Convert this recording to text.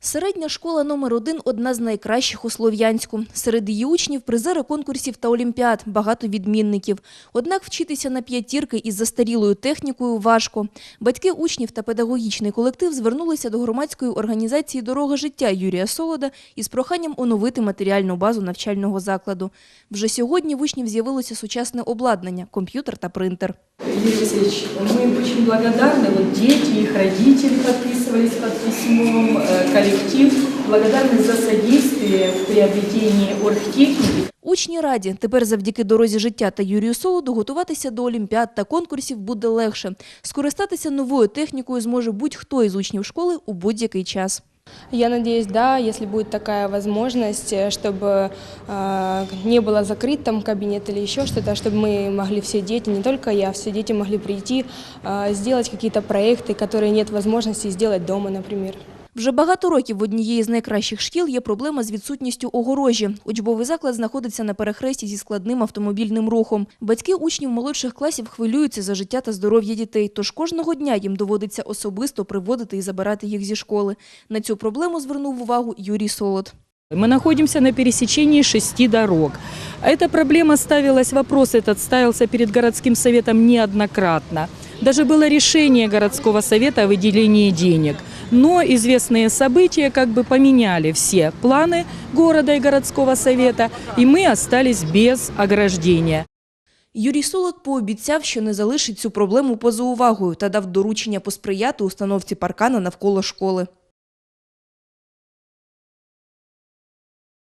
Середня школа номер один – одна з найкращих у Слов'янську. Серед її учнів – призери конкурсів та олімпіад, багато відмінників. Однак вчитися на п'ятірки із застарілою технікою важко. Батьки учнів та педагогічний колектив звернулися до громадської організації «Дорога життя» Юрія Солода із проханням оновити матеріальну базу навчального закладу. Вже сьогодні в учнів з'явилося сучасне обладнання – комп'ютер та принтер. Юрий Алексеевич, мы очень благодарны. Вот дети, их родители подписывались под письмом, э, коллектив. Благодарны за содействие в приобретении оргтехники. Учні раді. Тепер завдяки дорозі життя та Юрію Солоду готуватися до олімпіад та конкурсів буде легше. Скористатися новою технікою зможе будь-хто із учнів школи у будь-який час. Я надеюсь, да, если будет такая возможность, э, чтобы э, не было закрыт там кабинет или еще что-то, чтобы мы могли все дети, не только я, все дети могли прийти, э, сделать какие-то проекты, которые нет возможности сделать дома, например. Вже багато років в однієї з найкращих шкіл є проблема з відсутністю огорожі. Учбовий заклад знаходиться на перехресті зі складним автомобільним рухом. Батьки учнів молодших класів хвилюються за життя та здоров'я дітей, тож кожного дня їм доводиться особисто приводити і забирати їх зі школи. На цю проблему звернув увагу Юрій Солод. Мы находимся на пересечении шести дорог. Эта проблема ставилась, вопрос этот ставился перед городским советом неоднократно. Даже было решение городского совета о выделении денег. Но известные события как бы поменяли все планы города и городского совета, и мы остались без ограждения. Юрій Солод пообіцяв, що не залишить цю проблему поза увагою та дав доручення посприяти установці паркана навколо школи.